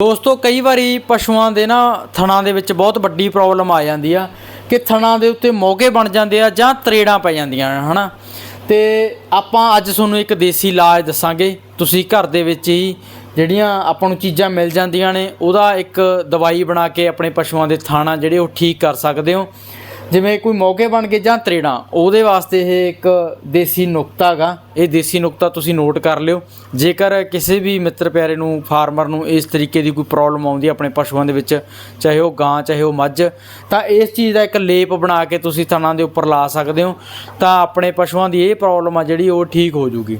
ਦੋਸਤੋ, ਕਈ ਵਾਰੀ ਪਸ਼ੂਆਂ ਦੇ ਨਾ ਥਣਾਂ ਦੇ ਵਿੱਚ ਬਹੁਤ ਵੱਡੀ ਪ੍ਰੋਬਲਮ ਆ ਜਾਂਦੀ ਆ ਕਿ ਥਣਾਂ ਦੇ ਉੱਤੇ ਮੋਗੇ ਬਣ ਜਾਂਦੇ ਆ ਜਾਂ ਤਰੇੜਾਂ ਪੈ ਜਾਂਦੀਆਂ ਨੇ, ਹਨਾ? ਤੇ ਆਪਾਂ ਅੱਜ ਤੁਹਾਨੂੰ ਇੱਕ ਦੇਸੀ ਇਲਾਜ ਦੱਸਾਂਗੇ। ਤੁਸੀਂ ਘਰ ਦੇ ਵਿੱਚ ਹੀ ਜਿਹੜੀਆਂ ਆਪਾਂ ਨੂੰ ਚੀਜ਼ਾਂ ਮਿਲ ਜਾਂਦੀਆਂ ਨੇ, ਉਹਦਾ ਇੱਕ ਦਵਾਈ ਬਣਾ ਕੇ ਆਪਣੇ ਪਸ਼ੂਆਂ ਦੇ ਥਾਣਾ ਜਿਹੜੇ ਉਹ ਠੀਕ ਕਰ ਸਕਦੇ ਹੋ। ਜਿਵੇਂ ਕੋਈ ਮੋਗੇ ਬਣ ਗਏ ਜਾਂ ਤਰੇੜਾਂ, ਉਹਦੇ ਵਾਸਤੇ ਇਹ ਇੱਕ ਦੇਸੀ ਨੁਕਤਾ ਹੈਗਾ ਇਹ ਦੇਸੀ ਨੁਕਤਾ ਤੁਸੀਂ ਨੋਟ ਕਰ ਲਿਓ। ਜੇਕਰ ਕਿਸੇ ਵੀ ਮਿੱਤਰ ਪਿਆਰੇ ਨੂੰ ਫਾਰਮਰ ਨੂੰ ਇਸ ਤਰੀਕੇ ਦੀ ਕੋਈ ਪ੍ਰੋਬਲਮ ਆਉਂਦੀ ਆਪਣੇ ਪਸ਼ੂਆਂ ਦੇ ਵਿੱਚ, ਚਾਹੇ ਉਹ ਗਾਂ, ਚਾਹੇ ਉਹ ਮੱਝ, ਤਾਂ ਇਸ ਚੀਜ਼ ਦਾ ਇੱਕ ਲੇਪ ਬਣਾ ਕੇ ਤੁਸੀਂ ਥਣਾਂ ਦੇ ਉੱਪਰ ਲਾ ਸਕਦੇ ਹੋ, ਤਾਂ ਆਪਣੇ ਪਸ਼ੂਆਂ ਦੀ ਇਹ ਪ੍ਰੋਬਲਮ ਆ ਜਿਹੜੀ ਉਹ ਠੀਕ ਹੋ ਜੂਗੀ।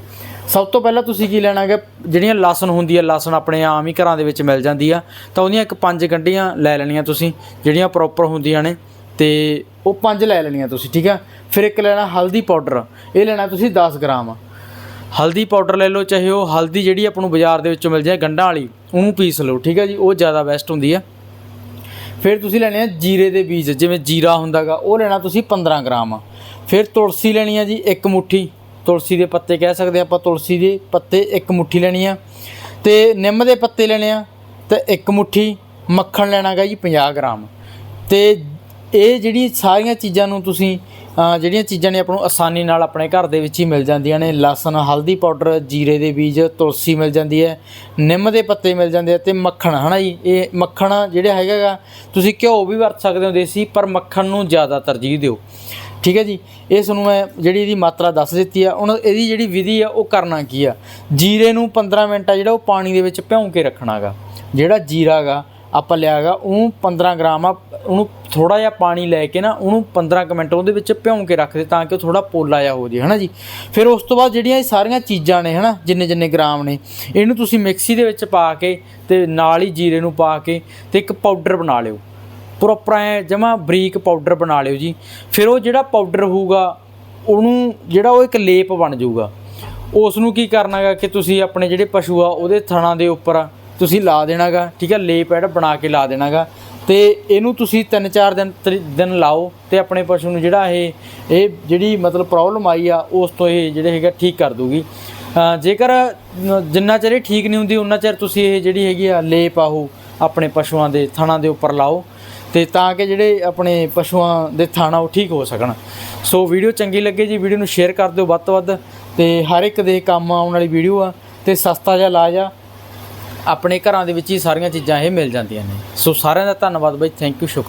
ਸਭ ਤੋਂ ਪਹਿਲਾਂ ਤੁਸੀਂ ਕੀ ਲੈਣਾ ਹੈ ਜਿਹੜੀਆਂ ਲਸਣ ਹੁੰਦੀ ਹੈ ਲਸਣ ਆਪਣੇ ਆਮ ਹੀ ਘਰਾਂ ਦੇ ਵਿੱਚ ਮਿਲ ਜਾਂਦੀ ਆ, ਤਾਂ ਉਹਦੀਆਂ ਇੱਕ ਪੰਜ ਗੰਢੀਆਂ ਲੈ ਲੈਣੀਆਂ ਤੁਸੀਂ, ਜਿਹੜੀਆਂ ਪ੍ਰੋਪਰ ਹੁੰਦੀਆਂ ਨੇ। ਤੇ ਉਹ ਪੰਜ ਲੈ ਲੈਣੀਆਂ ਤੁਸੀਂ, ਠੀਕ ਆ? ਫਿਰ ਇੱਕ ਲੈਣਾ ਹਲਦੀ ਪਾਊਡਰ, ਇਹ ਲੈਣਾ ਤੁਸੀਂ 10 ਗ੍ਰਾਮ। ਹਲਦੀ ਪਾਊਡਰ ਲੈ ਲਓ, ਚਾਹੇ ਉਹ ਹਲਦੀ ਜਿਹੜੀ ਆਪਾਂ ਨੂੰ ਬਾਜ਼ਾਰ ਦੇ ਵਿੱਚੋਂ ਮਿਲ ਜਾਏ, ਗੰਢਾਂ ਵਾਲੀ, ਉਹਨੂੰ ਪੀਸ ਲਓ, ਠੀਕ ਆ ਜੀ? ਉਹ ਜ਼ਿਆਦਾ ਬੈਸਟ ਹੁੰਦੀ ਆ। ਫਿਰ ਤੁਸੀਂ ਲੈਣੇ ਆ ਜੀਰੇ ਦੇ ਬੀਜ, ਜਿਵੇਂ ਜੀਰਾ ਹੁੰਦਾਗਾ, ਉਹ ਲੈਣਾ ਤੁਸੀਂ 15 ਗ੍ਰਾਮ। ਫਿਰ ਤੁਲਸੀ ਲੈਣੀ ਆ ਜੀ, ਇੱਕ ਮੁੱਠੀ। ਤੁਲਸੀ ਦੇ ਪੱਤੇ ਕਹਿ ਸਕਦੇ ਆਪਾਂ, ਤੁਲਸੀ ਦੇ ਪੱਤੇ ਇੱਕ ਮੁੱਠੀ ਲੈਣੀ ਆ। ਤੇ ਨਿੰਮ ਦੇ ਪੱਤੇ ਲੈਣੇ ਆ, ਤੇ ਇੱਕ ਮੁੱਠੀ। ਮੱਖਣ ਲੈਣਾਗਾ ਜੀ 50 ਗ੍ਰਾਮ। ਤੇ ਇਹ ਜਿਹੜੀ ਸਾਰੀਆਂ ਚੀਜ਼ਾਂ ਨੂੰ ਤੁਸੀਂ ਜਿਹੜੀਆਂ ਚੀਜ਼ਾਂ ਨੇ ਆਪਾਂ ਨੂੰ ਆਸਾਨੀ ਨਾਲ ਆਪਣੇ ਘਰ ਦੇ ਵਿੱਚ ਹੀ ਮਿਲ ਜਾਂਦੀਆਂ ਨੇ। ਲਸਣ ਹਲਦੀ ਪਾਊਡਰ ਜੀਰੇ ਦੇ ਬੀਜ ਤੁਲਸੀ ਮਿਲ ਜਾਂਦੀ ਹੈ ਨਿੰਮ ਦੇ ਪੱਤੇ ਮਿਲ ਜਾਂਦੇ ਆ ਤੇ ਮੱਖਣ ਹਨਾ ਜੀ? ਇਹ ਮੱਖਣ ਜਿਹੜਾ ਹੈਗਾ ਗਾ, ਤੁਸੀਂ ਘਿਓ ਵੀ ਵਰਤ ਸਕਦੇ ਹੋ ਦੇਸੀ ਪਰ ਮੱਖਣ ਨੂੰ ਜ਼ਿਆਦਾ ਤਰਜੀਹ ਦਿਓ। ਠੀਕ ਹੈ ਜੀ? ਇਸ ਨੂੰ ਮੈਂ ਜਿਹੜੀ ਇਹਦੀ ਮਾਤਰਾ ਦੱਸ ਦਿੱਤੀ ਆ ਹੁਣ ਇਹਦੀ ਜਿਹੜੀ ਵਿਧੀ ਆ ਉਹ ਕਰਨਾ ਕੀ ਆ? ਜੀਰੇ ਨੂੰ 15 ਮਿੰਟ ਆ ਜਿਹੜਾ ਉਹ ਪਾਣੀ ਦੇ ਵਿੱਚ ਭਿਉਂ ਕੇ ਰੱਖਣਾਗਾ ਜਿਹੜਾ ਜੀਰਾ ਗਾ ਆਪਾਂ ਲਿਆਗਾ ਉਹਨੂੰ 15 ਗ੍ਰਾਮ ਆ ਉਹਨੂੰ ਥੋੜਾ ਜਿਹਾ ਪਾਣੀ ਲੈ ਕੇ ਨਾ ਉਹਨੂੰ 15 ਕੁ ਮਿੰਟ ਉਹਦੇ ਵਿੱਚ ਭਿਉਂ ਕੇ ਰੱਖ ਦੇ ਤਾਂ ਕਿ ਉਹ ਥੋੜਾ ਪੋਲਾ ਜਿਹਾ ਹੋ ਜੇ, ਹਨਾ ਜੀ? ਫਿਰ ਉਸ ਤੋਂ ਬਾਅਦ ਜਿਹੜੀਆਂ ਇਹ ਸਾਰੀਆਂ ਚੀਜ਼ਾਂ ਨੇ, ਹਨਾ, ਜਿੰਨੇ ਜਿੰਨੇ ਗ੍ਰਾਮ ਨੇ, ਇਹਨੂੰ ਤੁਸੀਂ ਮਿਕਸੀ ਦੇ ਵਿੱਚ ਪਾ ਕੇ ਤੇ ਨਾਲ ਹੀ ਜੀਰੇ ਨੂੰ ਪਾ ਕੇ ਤੇ ਇੱਕ ਪਾਊਡਰ ਬਣਾ ਲਿਓ। ਪ੍ਰੋਪਰ ਐ ਜਮਾ ਬਰੀਕ ਪਾਊਡਰ ਬਣਾ ਲਿਓ ਜੀ। ਫਿਰ ਉਹ ਜਿਹੜਾ ਪਾਊਡਰ ਹੋਊਗਾ, ਉਹਨੂੰ ਜਿਹੜਾ ਉਹ ਇੱਕ ਲੇਪ ਬਣ ਜਾਊਗਾ। ਉਸ ਨੂੰ ਕੀ ਕਰਨਾਗਾ ਕਿ ਤੁਸੀਂ ਆਪਣੇ ਜਿਹੜੇ ਪਸ਼ੂ ਆ, ਉਹਦੇ ਥਣਾਂ ਦੇ ਉੱਪਰ ਤੁਸੀਂ ਲਾ ਦੇਣਾਗਾ, ਠੀਕ ਹੈ ਲੇਪ ਐਡ ਬਣਾ ਕੇ ਲਾ ਦੇਣਾਗਾ। ਤੇ ਇਹਨੂੰ ਤੁਸੀਂ 3-4 ਦਿਨ ਤਰੀ- ਦਿਨ ਲਾਓ ਤੇ ਆਪਣੇ ਪਸ਼ੂ ਨੂੰ ਜਿਹੜਾ ਇਹ ਇਹ ਜਿਹੜੀ ਮਤਲਬ ਪ੍ਰੋਬਲਮ ਆਈ ਆ, ਉਸ ਤੋਂ ਇਹ ਜਿਹੜੇ ਹੈਗਾ ਠੀਕ ਕਰ ਦੂਗੀ। ਜੇਕਰ ਜਿੰਨਾ ਚਿਰ ਇਹ ਠੀਕ ਨਹੀਂ ਹੁੰਦੀ, ਉਨਾ ਚਿਰ ਤੁਸੀਂ ਇਹ ਜਿਹੜੀ ਹੈਗੀ ਆ, ਲੇਪ ਆ ਆਪਣੇ ਪਸ਼ੂਆਂ ਦੇ ਥਣਾਂ ਦੇ ਉੱਪਰ ਲਾਓ ਤੇ ਤਾਂ ਕਿ ਜਿਹੜੇ ਆਪਣੇ ਪਸ਼ੂਆਂ ਦੇ ਥਾਣਾ ਉਹ ਠੀਕ ਹੋ ਸਕਣ। ਸੋ ਵੀਡੀਓ ਚੰਗੀ ਲੱਗੇ ਜੀ, ਵੀਡੀਓ ਨੂੰ ਸ਼ੇਅਰ ਕਰ ਦਿਓ ਵੱਧ ਤੋਂ ਵੱਧ ਤੇ ਹਰ ਇੱਕ ਦੇ ਕੰਮ ਆਉਣ ਵਾਲੀ ਵੀਡੀਓ ਆ ਤੇ ਸਸਤਾ ਜਿਹਾ ਇਲਾਜ ਆ। ਆਪਣੇ ਘਰਾਂ ਦੇ ਵਿੱਚ ਹੀ ਸਾਰੀਆਂ ਚੀਜ਼ਾਂ ਇਹ ਮਿਲ ਜਾਂਦੀਆਂ ਨੇ। ਸੋ ਸਾਰਿਆਂ ਦਾ ਧੰਨਵਾਦ ਬਾਈ ਥੈਂਕ ਯੂ ਸ਼ੁਕਰੀਆ।